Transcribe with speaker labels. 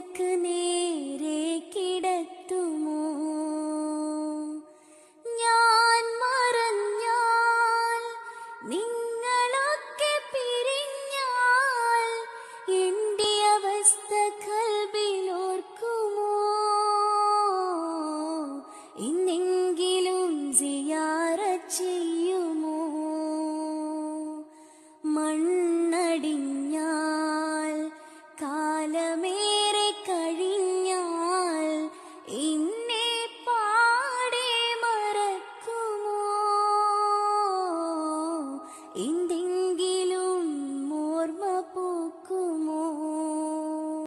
Speaker 1: നിനക്ക് നേരെ കിടത്തുമോ? ഞാൻ മറഞ്ഞാൽ നിങ്ങളൊക്കെ പിരിഞ്ഞാൽ എന്റെ അവസ്ഥ കൽബിനു